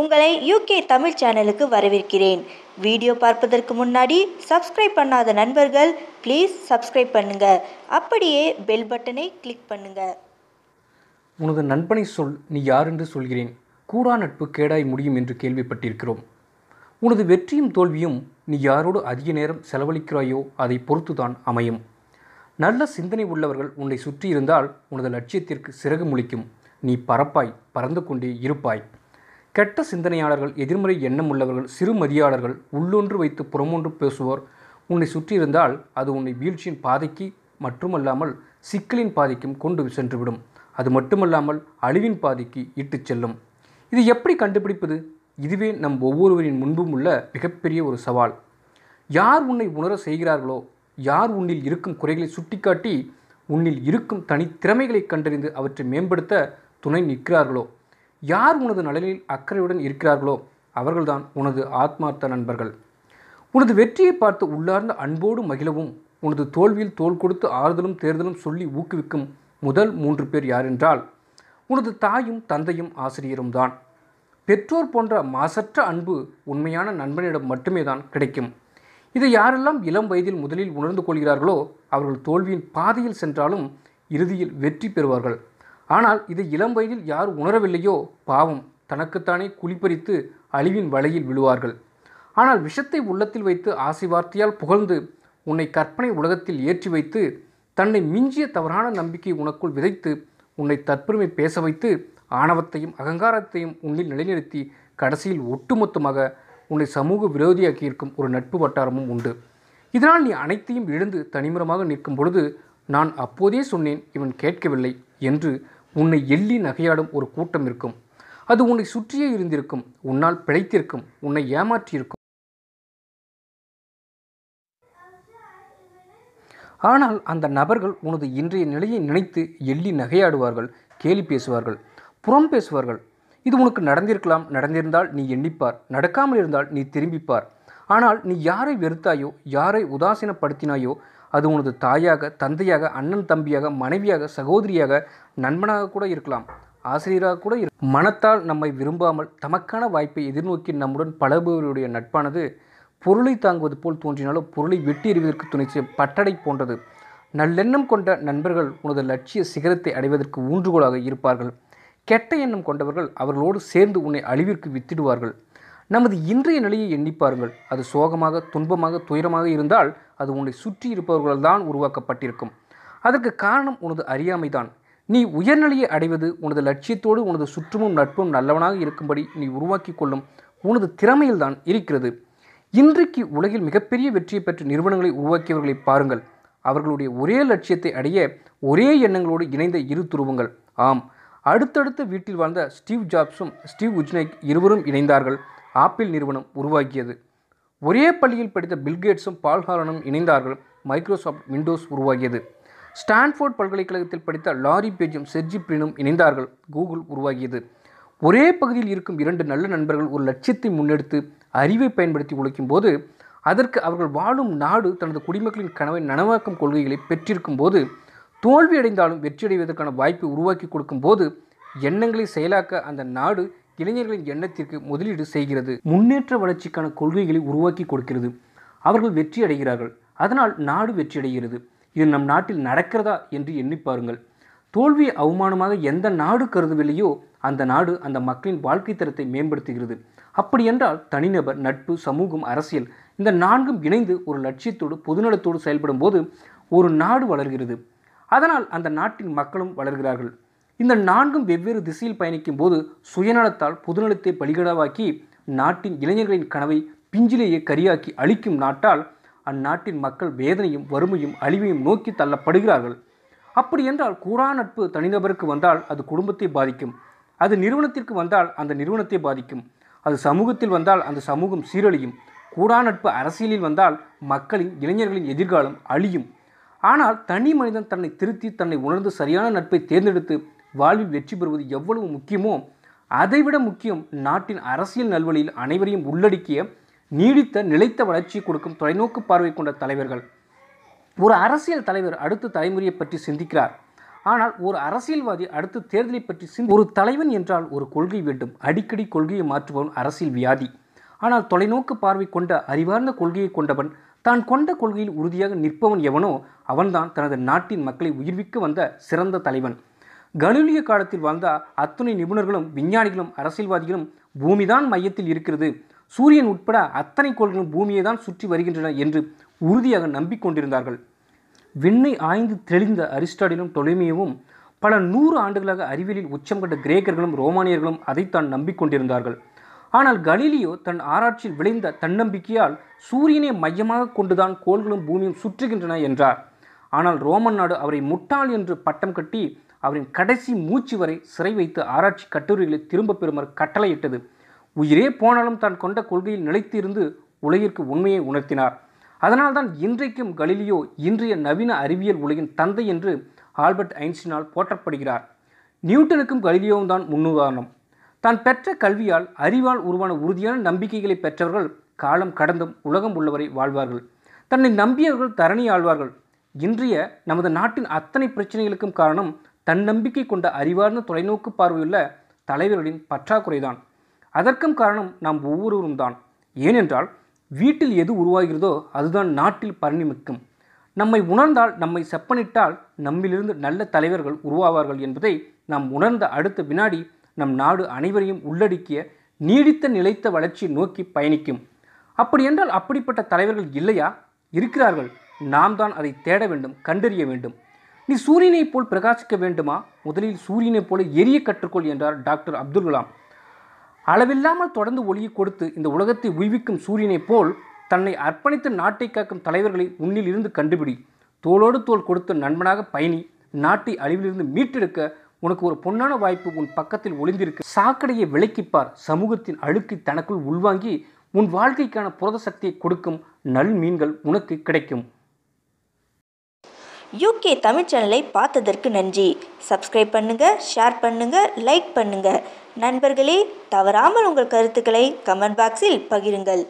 உங்களை யூகே தமிழ் சேனலுக்கு வரவேற்கிறேன். வீடியோ பார்ப்பதற்கு முன்னாடி சப்ஸ்கிரைப் பண்ணாத நண்பர்கள் ப்ளீஸ் சப்ஸ்கிரைப் பண்ணுங்க. அப்படியே பெல் பட்டனை கிளிக் பண்ணுங்க. உனது நண்பனை சொல் நீ யார் என்று சொல்கிறேன். கூடா நட்பு கேடாய் முடியும் என்று கேள்விப்பட்டிருக்கிறோம். உனது வெற்றியும் தோல்வியும் நீ யாரோடு அதிக நேரம் செலவழிக்கிறாயோ அதை பொறுத்துதான் அமையும். நல்ல சிந்தனை உள்ளவர்கள் உன்னை சுற்றி இருந்தால் உனது லட்சியத்திற்கு சிறகு முழிக்கும் நீ பறப்பாய் பறந்து கொண்டே இருப்பாய். கெட்ட சிந்தனையாளர்கள் எதிர்மறை எண்ணம் உள்ளவர்கள் சிறுமதியாளர்கள் உள்ளொன்று வைத்து புறமொன்று பேசுவோர் உன்னை சுற்றி இருந்தால் அது உன்னை வீழ்ச்சியின் பாதைக்கு மட்டுமல்லாமல் சிக்கலின் பாதைக்கும் கொண்டு சென்றுவிடும். அது மட்டுமல்லாமல் அழிவின் பாதைக்கு இட்டுச் செல்லும். இது எப்படி கண்டுபிடிப்பது? இதுவே நம் ஒவ்வொருவரின் முன்பும் உள்ள மிகப்பெரிய ஒரு சவால். யார் உன்னை உணர செய்கிறார்களோ யார் உன்னில் இருக்கும் குறைகளை சுட்டிக்காட்டி உன்னில் இருக்கும் தனித்திறமைகளை கண்டறிந்து அவற்றை மேம்படுத்த துணை நிற்கிறார்களோ யார் உனது நலனில் அக்கறையுடன் இருக்கிறார்களோ அவர்கள்தான் உனது ஆத்மார்த்த நண்பர்கள். உனது வெற்றியை பார்த்து உள்ளார்ந்த அன்போடு மகிழவும் உனது தோல்வியில் தோள் கொடுத்து ஆறுதலும் தேர்தலும் சொல்லி ஊக்குவிக்கும் முதல் மூன்று பேர் யாரென்றால் உனது தாயும் தந்தையும் ஆசிரியரும் தான். பெற்றோர் போன்ற மாசற்ற அன்பு உண்மையான நண்பனிடம் மட்டுமே தான் கிடைக்கும். இதை யாரெல்லாம் இளம் வயதில் முதலில் உணர்ந்து கொள்கிறார்களோ அவர்கள் தோல்வியின் பாதையில் சென்றாலும் இறுதியில் வெற்றி பெறுவார்கள். ஆனால் இது இளம் வயதில் யார் உணரவில்லையோ பாவம். தனக்குத்தானே குளிப்பறித்து அழிவின் வலையில் விழுவார்கள். ஆனால் விஷத்தை உள்ளத்தில் வைத்து ஆசை வார்த்தையால் புகழ்ந்து உன்னை கற்பனை உலகத்தில் ஏற்றி வைத்து தன்னை மிஞ்சிய தவறான நம்பிக்கை உனக்குள் விதைத்து உன்னை தற்பெருமை பேச வைத்து ஆணவத்தையும் அகங்காரத்தையும் உன்னில் நிலைநிறுத்தி கடைசியில் ஒட்டுமொத்தமாக உன்னை சமூக விரோதியாக்கியிருக்கும் ஒரு நட்பு வட்டாரமும் உண்டு. இதனால் நீ அனைத்தையும் இழந்து தனிமரமாக நிற்கும் பொழுது நான் அப்போதே சொன்னேன் இவன் கேட்கவில்லை என்று உன்னை எள்ளி நகையாடும் ஒரு கூட்டம் இருக்கும். அது உன்னை சுற்றியே இருந்திருக்கும். உன்னால் பிழைத்திருக்கும். உன்னை ஏமாற்றியிருக்கும். ஆனால் அந்த நபர்கள் உனது இன்றைய நிலையை நினைத்து எள்ளி நகையாடுவார்கள் கேலி பேசுவார்கள் புறம் பேசுவார்கள். இது உனக்கு நடந்திருக்கலாம். நடந்திருந்தால் நீ எண்ணிப்பார். நடக்காமல் இருந்தால் நீ திரும்பிப்பார். ஆனால் நீ யாரை வெறுத்தாயோ யாரை உதாசீனப்படுத்தினாயோ அது உனது தாயாக தந்தையாக அண்ணன் தம்பியாக மனைவியாக சகோதரியாக நண்பனாக கூட இருக்கலாம். ஆசிரியராக கூட இரு. மனத்தால் நம்மை விரும்பாமல் தமக்கான வாய்ப்பை எதிர்நோக்கி நம்முடன் பழகுபவருடைய நட்பானது பொருளை தாங்குவது போல் தோன்றினாலும் பொருளை வெட்டி எறிவதற்கு துணை பட்டடை போன்றது. நல்லெண்ணம் கொண்ட நண்பர்கள் உனது லட்சிய சிகரத்தை அடைவதற்கு ஊன்றுகோலாக இருப்பார்கள். கெட்ட எண்ணம் கொண்டவர்கள் அவர்களோடு சேர்ந்து உன்னை அழிவிற்கு வித்திடுவார்கள். நமது இன்றைய நிலையை எண்ணி பாருங்கள். அது சோகமாக துன்பமாக துயரமாக இருந்தால் அது உன்னை சுற்றி இருப்பவர்களால் தான் உருவாக்கப்பட்டிருக்கும். அதற்கு காரணம் உனது அறியாமைதான். நீ உயர்நிலையை அடைவது உனது லட்சியத்தோடு உனது சுற்றமும் நட்பும் நல்லவனாக இருக்கும்படி நீ உருவாக்கி கொள்ளும் உனது திறமையில்தான் இருக்கிறது. இன்றைக்கு உலகில் மிகப்பெரிய வெற்றியை பெற்ற நிறுவனங்களை உருவாக்கியவர்களை பாருங்கள். அவர்களுடைய ஒரே லட்சியத்தை அடைய ஒரே எண்ணங்களோடு இணைந்த இரு துருவங்கள். ஆம் அடுத்தடுத்த வீட்டில் வாழ்ந்த ஸ்டீவ் ஜாப்ஸும் ஸ்டீவ் உஜ்னைக் இருவரும் இணைந்தார்கள். ஆப்பிள் நிறுவனம் உருவாக்கியது. ஒரே பள்ளியில் படித்த பில்கேட்ஸும் பால்ஹாலனும் இணைந்தார்கள். மைக்ரோசாஃப்ட் விண்டோஸ் உருவாகியது. ஸ்டான்ஃபோர்ட் பல்கலைக்கழகத்தில் படித்த லாரி பேஜும் செர்ஜி பிரினும் இணைந்தார்கள். கூகுள் உருவாகியது. ஒரே பகுதியில் இருக்கும் இரண்டு நல்ல நண்பர்கள் ஒரு லட்சியத்தை முன்னெடுத்து அறிவை பயன்படுத்தி உழைக்கும் போது அதற்கு அவர்கள் வாழும் நாடு தனது குடிமக்களின் கனவை நனவாக்கும் கொள்கைகளை பெற்றிருக்கும் போது தோல்வியடைந்தாலும் வெற்றியடைவதற்கான வாய்ப்பை உருவாக்கி கொடுக்கும் போது எண்ணங்களை செயலாக்க அந்த நாடு இளைஞர்களின் எண்ணத்திற்கு முதலீடு செய்கிறது. முன்னேற்ற வளர்ச்சிக்கான கொள்கைகளை உருவாக்கி கொடுக்கிறது. அவர்கள் வெற்றி அடைகிறார்கள். அதனால் நாடு வெற்றியடைகிறது இது நம் நாட்டில் நடக்கிறதா என்று எண்ணி பாருங்கள். தோல்வியை அவமானமாக எந்த நாடு கருதவில்லையோ அந்த நாடு அந்த மக்களின் வாழ்க்கை தரத்தை மேம்படுத்துகிறது. அப்படியென்றால் தனிநபர் நட்பு சமூகம் அரசியல் இந்த நான்கும் இணைந்து ஒரு லட்சியத்தோடு பொதுநலத்தோடு செயல்படும் போது ஒரு நாடு வளர்கிறது. அதனால் அந்த நாட்டின் மக்களும் வளர்கிறார்கள். இந்த நான்கும் வெவ்வேறு திசையில் பயணிக்கும் போது சுயநலத்தால் பொதுநலத்தை பலிகடவாக்கி நாட்டின் இளைஞர்களின் கனவை பிஞ்சிலேயே கரியாக்கி அழிக்கும் நாட்டால் அந்நாட்டின் மக்கள் வேதனையும் வறுமையும் அழிவையும் நோக்கி தள்ளப்படுகிறார்கள். அப்படி என்றால் கூடா நட்பு தனிநபருக்கு வந்தால் அது குடும்பத்தை பாதிக்கும். அது நிறுவனத்திற்கு வந்தால் அந்த நிறுவனத்தை பாதிக்கும். அது சமூகத்தில் வந்தால் அந்த சமூகம் சீரழியும். கூடா நட்பு அரசியலில் வந்தால் மக்களின் இளைஞர்களின் எதிர்காலம் அழியும். ஆனால் தனி மனிதன் தன்னை திருத்தி தன்னை உணர்ந்து சரியான நட்பை தேர்ந்தெடுத்து வாழ்வில் வெற்றி பெறுவது எவ்வளவு முக்கியமோ அதைவிட முக்கியம் நாட்டின் அரசியல் நல்வழியில் அனைவரையும் உள்ளடக்கிய நீடித்த நிலைத்த வளர்ச்சியை கொடுக்கும் தொலைநோக்கு பார்வை கொண்ட தலைவர்கள். ஒரு அரசியல் தலைவர் அடுத்த தலைமுறையை பற்றி சிந்திக்கிறார். ஆனால் ஒரு அரசியல்வாதி அடுத்த தேர்தலை பற்றி சிந்தி ஒரு தலைவன் என்றால் ஒரு கொள்கை வேண்டும். அடிக்கடி கொள்கையை மாற்றுபவன் அரசியல் வியாதி. ஆனால் தொலைநோக்கு பார்வை கொண்ட அறிவார்ந்த கொள்கையை கொண்டவன் தான் கொண்ட கொள்கையில் உறுதியாக நிற்பவன் எவனோ அவன்தான் தனது நாட்டின் மக்களை உயிர்விக்க வந்த சிறந்த தலைவன். கலிலிய காலத்தில் வாழ்ந்த அத்துணை நிபுணர்களும் விஞ்ஞானிகளும் அரசியல்வாதிகளும் பூமிதான் மையத்தில் இருக்கிறது. சூரியன் உட்பட அத்தனை கோள்களும் பூமியை தான் சுற்றி வருகின்றன என்று உறுதியாக நம்பிக்கொண்டிருந்தார்கள். விண்ணை ஆய்ந்து தெளிந்த அரிஸ்டாடிலும் தொலைமையவும் பல நூறு ஆண்டுகளாக அறிவியலில் உச்சம் கண்ட கிரேக்கர்களும் ரோமானியர்களும் அதைத்தான் நம்பிக்கொண்டிருந்தார்கள். ஆனால் கலீலியோ தன் ஆராய்ச்சியில் விளைந்த தன்னம்பிக்கையால் சூரியனை மையமாக கொண்டுதான் கோள்களும் பூமியும் சுற்றுகின்றன என்றார். ஆனால் ரோமன் நாடு அவரை முட்டாள் என்று பட்டம் கட்டி அவரின் கடைசி மூச்சு வரை சிறை வைத்து ஆராய்ச்சி கட்டுரைகளை திரும்பப் பெறுமாறு கட்டளையிட்டது. உயிரே போனாலும் தான் கொண்ட கொள்கையில் நிலைத்திருந்து உலகிற்கு உண்மையை உணர்த்தினார். அதனால்தான் இன்றைக்கும் கலிலியோ இன்றைய நவீன அறிவியல் உலகின் தந்தை என்று ஆல்பர்ட் ஐன்ஸ்டீனால் போற்றப்படுகிறார். நியூட்டனுக்கும் கலிலியோவும் தான் முன்னுதாரணம். தான் பெற்ற கல்வியால் அறிவால் உருவான உறுதியான நம்பிக்கைகளை பெற்றவர்கள் காலம் கடந்தும் உலகம் உள்ளவரை வாழ்வார்கள். தன்னை நம்பியவர்கள் தரணி ஆழ்வார்கள். இன்றைய நமது நாட்டின் அத்தனை பிரச்சனைகளுக்கும் காரணம் தன்னம்பிக்கை கொண்ட அறிவார்ந்த தொலைநோக்கு பார்வையுள்ள தலைவர்களின் பற்றாக்குறைதான். அதற்கும் காரணம் நாம் ஒவ்வொருவரும் தான். ஏனென்றால் வீட்டில் எது உருவாகிறதோ அதுதான் நாட்டில் பரிணமிக்கும். நம்மை உணர்ந்தால் நம்மை செப்பனிட்டால் நம்மிலிருந்து நல்ல தலைவர்கள் உருவாவார்கள் என்பதை நாம் உணர்ந்த அடுத்த வினாடி நம் நாடு அனைவரையும் உள்ளடக்கிய நீடித்த நிலைத்த வளர்ச்சியை நோக்கி பயணிக்கும். அப்படி என்றால் அப்படிப்பட்ட தலைவர்கள் இல்லையா? இருக்கிறார்கள். நாம் தான் அதை தேட வேண்டும் கண்டறிய வேண்டும். நீ சூரியனைப் போல் பிரகாசிக்க வேண்டுமா? முதலில் சூரியனைப் போல எரிய கற்றுக்கொள் என்றார் டாக்டர் அப்துல் கலாம். அளவில்லாமல் தொடர்ந்து ஒளியை கொடுத்து இந்த உலகத்தை உய்விக்கும் சூரியனைப் போல் தன்னை அர்ப்பணித்து நாட்டை காக்கும் தலைவர்களை உன்னில் இருந்து கண்டுபிடி. தோளோடு தோல் கொடுத்து நண்பனாக பயணி நாட்டை அழிவிலிருந்து மீட்டெடுக்க உனக்கு ஒரு பொன்னான வாய்ப்பு உன் பக்கத்தில் ஒளிந்திருக்கு. சாக்கடையை விலக்கிப்பார் சமூகத்தின் அழுக்கை தனக்குள் உள்வாங்கி உன் வாழ்க்கைக்கான புரத சக்தியை கொடுக்கும் நல் மீன்கள் உனக்கு கிடைக்கும். யூகே தமிழ் சேனலை பார்த்ததற்கு நன்றி. சப்ஸ்கிரைப் பண்ணுங்கள் ஷேர் பண்ணுங்கள் லைக் பண்ணுங்கள் நண்பர்களே தவறாமல் உங்கள் கருத்துக்களை கமெண்ட் பாக்ஸில் பகிருங்கள்.